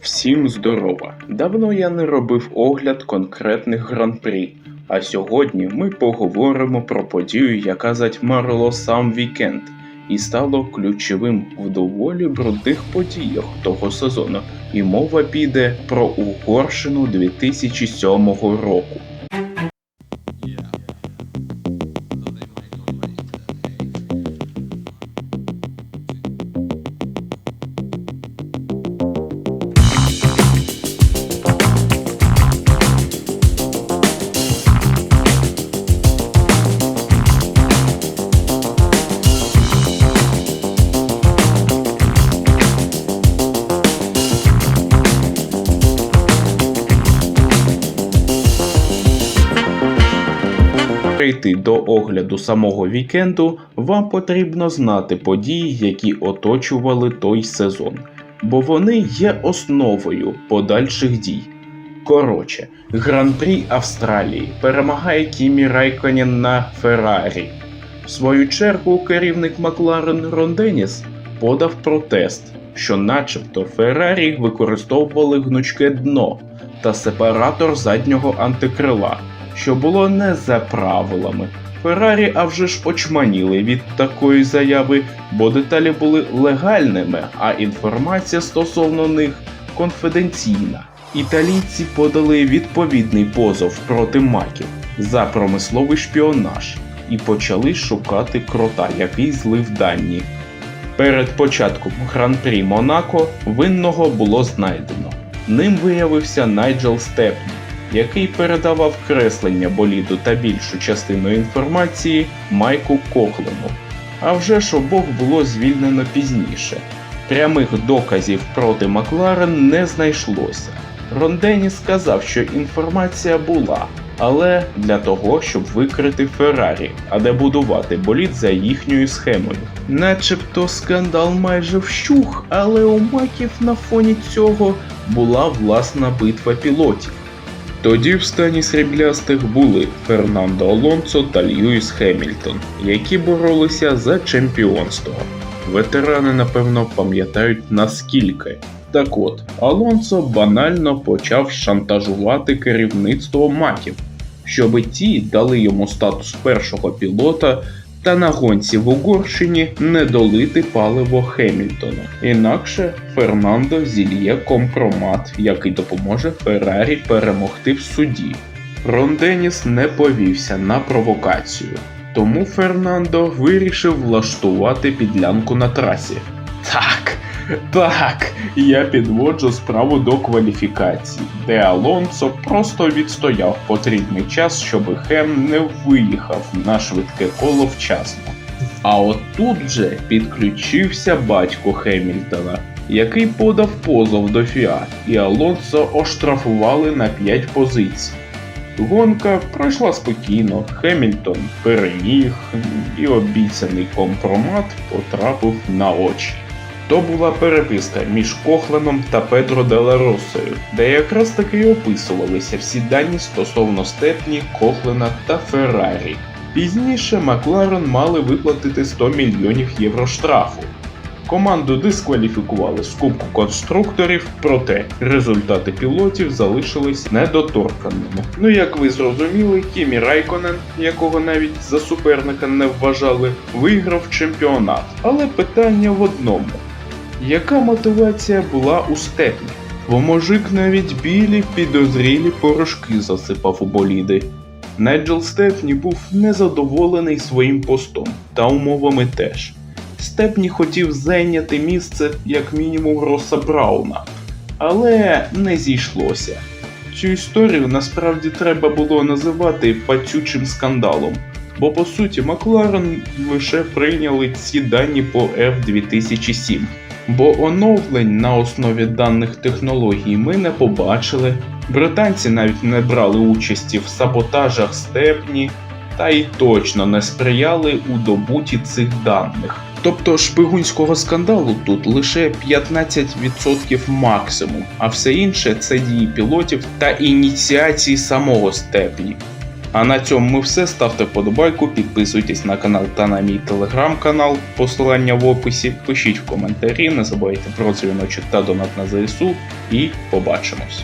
Всім здорова! Давно я не робив огляд конкретних гран-прі, а сьогодні ми поговоримо про подію, яка затьмарила сам вікенд і стало ключовим в доволі брудних подіях того сезону. І мова піде про Угорщину 2007 року. Прийти до огляду самого вікенду, вам потрібно знати події, які оточували той сезон, бо вони є основою подальших дій. Коротше, гран-прі Австралії перемагає Кімі Райконен на Феррарі. В свою чергу керівник Макларен Рон Деніс подав протест, що начебто Феррарі використовували гнучке дно та сепаратор заднього антикрила, що було не за правилами. Феррарі а вже ж очманіли від такої заяви, бо деталі були легальними, а інформація стосовно них конфіденційна. Італійці подали відповідний позов проти маків за промисловий шпіонаж і почали шукати крота, який злив дані. Перед початком гран-прі Монако винного було знайдено. Ним виявився Найджел Степні, який передавав креслення боліду та більшу частину інформації Майку Кохлену. А вже ж обох було звільнено пізніше. Прямих доказів проти Макларен не знайшлося. Рондені сказав, що інформація була, але для того, щоб викрити Феррарі, а не будувати болід за їхньою схемою. Начебто скандал майже вщух, але у маків на фоні цього була власна битва пілотів. Тоді в стані сріблястих були Фернандо Алонсо та Льюіс Хемільтон, які боролися за чемпіонство. Ветерани, напевно, пам'ятають наскільки. Так от, Алонсо банально почав шантажувати керівництво маків, щоби ті дали йому статус першого пілота та на гонці в Угорщині не долити паливо Хемільтону. Інакше Фернандо зільє компромат, який допоможе Феррарі перемогти в суді. Рон Деніс не повівся на провокацію, тому Фернандо вирішив влаштувати підлянку на трасі. Так, я підводжу справу до кваліфікації, де Алонсо просто відстояв потрібний час, щоб Хем не виїхав на швидке коло вчасно. А от тут же підключився батько Хемільтона, який подав позов до ФІА, і Алонсо оштрафували на 5 позицій. Гонка пройшла спокійно, Хемільтон переміг, і обіцяний компромат потрапив на очі. То була переписка між Кохленом та Педро Деларосою, де якраз таки й описувалися всі дані стосовно Степні, Кохлена та Феррарі. Пізніше Макларен мали виплатити 100 мільйонів євро штрафу. Команду дискваліфікували з Кубку конструкторів, проте результати пілотів залишились недоторканими. Ну як ви зрозуміли, Кімі Райконен, якого навіть за суперника не вважали, виграв чемпіонат. Але питання в одному: яка мотивація була у степні? Бо мужик навіть білі підозрілі порошки засипав у боліди. Найджел Стефні був незадоволений своїм постом та умовами теж. Степні хотів зайняти місце як мінімум Роса Брауна, але не зійшлося. Цю історію насправді треба було називати пацючим скандалом, бо по суті Макларен лише прийняли ці дані по F2007. Бо оновлень на основі даних технологій ми не побачили. Британці навіть не брали участі в саботажах степні, та й точно не сприяли у добуті цих даних. Тобто шпигунського скандалу тут лише 15% максимум, а все інше це дії пілотів та ініціації самого степні. А на цьому ми все. Ставте вподобайку, підписуйтесь на канал та на мій телеграм-канал, посилання в описі. Пишіть в коментарі, не забувайте про дзвіночок та донат на ЗСУ. І побачимось.